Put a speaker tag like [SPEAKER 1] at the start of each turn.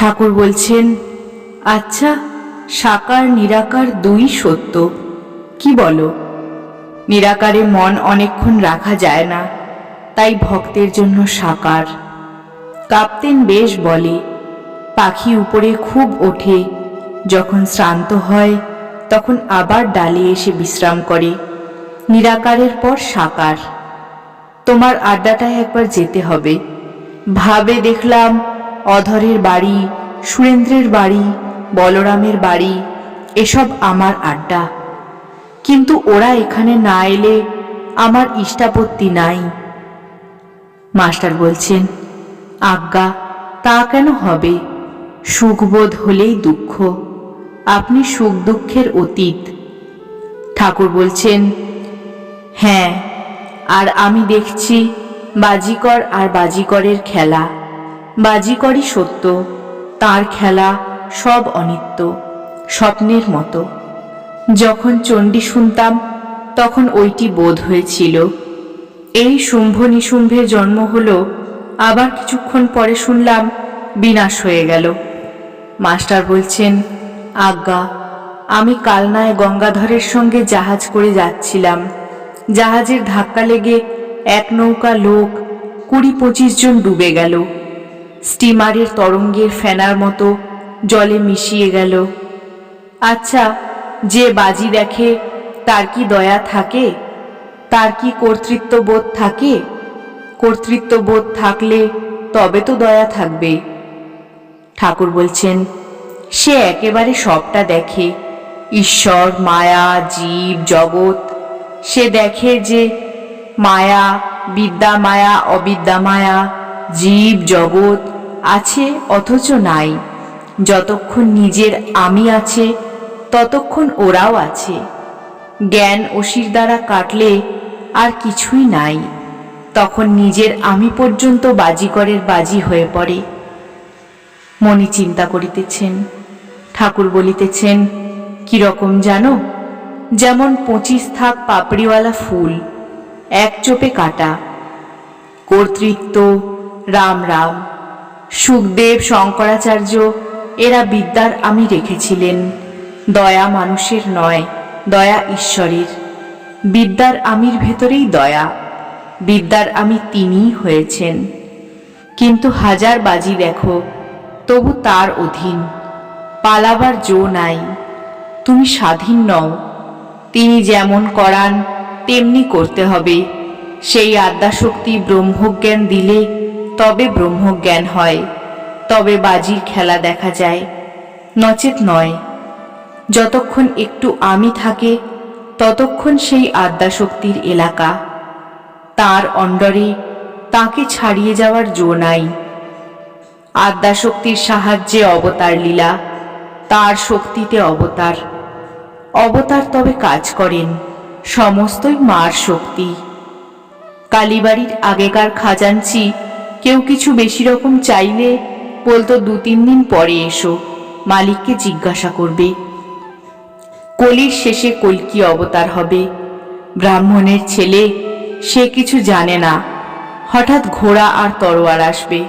[SPEAKER 1] ঠাকুর বলছেন আচ্ছা সাকার, নিরাকার দুই সত্য। কি বলো? নিরাকারে মন অনেকক্ষণ রাখা যায় না, তাই ভক্তের জন্য সাকার। কাপ্তেন বেশ বলে, পাখি উপরে খুব ওঠে, যখন শ্রান্ত হয়, তখন আবার ডালে এসে বিশ্রাম করে। নিরাকারের পর সাকার। তোমার আড্ডাটায় একবার যেতে হবে। ভাবে দেখলাম অধরের বাড়ি, সুরেন্দ্রের বাড়ি, বলরামের বাড়ি, এসব আমার আড্ডা। কিন্তু ওরা এখানে না এলে আমার ইষ্টাপত্তি নাই। মাস্টার বলছেন, আজ্ঞা, তা কেন হবে? সুখবোধ হলেই দুঃখ। আপনি সুখ দুঃখের অতীত। ঠাকুর বলছেন হ্যাঁ আর আমি দেখছি বাজিকর আর বাজিকরের খেলা। বাজিকরই সত্য, তার খেলা সব অনিত্য, স্বপ্নের মতো। যখন চণ্ডী শুনতাম, তখন ওইটি বোধ হয়েছিল। এই শুম্ভ নিশুম্ভের জন্ম হলো, আবার কিছুক্ষণ পরে শুনলাম, বিনাশ হয়ে গেল। মাস্টার বলছেন, আজ্ঞা, আমি কালনায় গঙ্গাধরের সঙ্গে জাহাজ করে যাচ্ছিলাম। জাহাজের ধাক্কা লেগে এক নৌকা লোক কুড়ি পঁচিশ জন ডুবে গেল। স্টিমারের তরঙ্গের ফেনার মতো জলে মিশিয়ে গেল। আচ্ছা যে বাজি দেখে তার কি দয়া থাকে? তার কি কর্তৃত্ববোধ থাকে? কর্তৃত্ববোধ থাকলে তবে তো দয়া থাকবে। ঠাকুর বলছেন, সে একেবারে সবটা দেখে। ঈশ্বর, মায়া, জীব, জগৎ, সে দেখে যে মায়া, বিদ্যা মায়া, অবিদ্যা মায়া জীব জগৎ আছে অথচ নাই। যতক্ষণ নিজের আমি আছে, ততক্ষণ ওরাও আছে। জ্ঞান অসির দ্বারা কাটলে আর কিছুই নাই। তখন নিজের আমি পর্যন্ত বাজিকরের বাজি হয়ে পড়ে। মনি চিন্তা করিতেছেন। ঠাকুর বলিতেছেন, কীরকম জানো? যেমন পঁচিশ থাক পাপড়িওয়ালা ফুল, এক চোপে কাটা। কর্তৃত্ব রাম রাম। সুখদেব শঙ্করাচার্য, এরা বিদ্যার আমি রেখেছিলেন। দয়া মানুষের নয়, দয়া ঈশ্বরের। বিদ্যার আমির ভেতরেই দয়া। বিদ্যার আমি তিনিই হয়েছেন। কিন্তু হাজার বাজি দেখো, তবু তার অধীন। পালাবার জো নাই, তুমি স্বাধীন নও। তিনি যেমন করান, তেমনি করতে হবে। সেই আদ্যাশক্তি ব্রহ্মজ্ঞান দিলে তবে ব্রহ্মজ্ঞান হয়, তবে বাজির খেলা দেখা যায়, নচেত নয়। যতক্ষণ একটু আমি থাকে, ততক্ষণ সেই আদ্যাশক্তির এলাকা। তার অন্ডরে তাকে ছাড়িয়ে যাওয়ার জো নাই। আদ্যাশক্তির সাহায্যে অবতার লীলা, তার শক্তিতে অবতার। অবতার তবে কাজ করেন, সমস্তই মার শক্তি। কালীবাড়ির আগেকার খাজাঞ্চি কেউ কিছু বেশি রকম চাইলে বলতো দু তিন দিন পরে এসো। মালিককে জিজ্ঞাসা করবে। কলির শেষে কলকি অবতার হবে? ব্রাহ্মণের ছেলে, সে কিছু জানে না। হঠাৎ ঘোড়া আর তরোয়ার আসবে।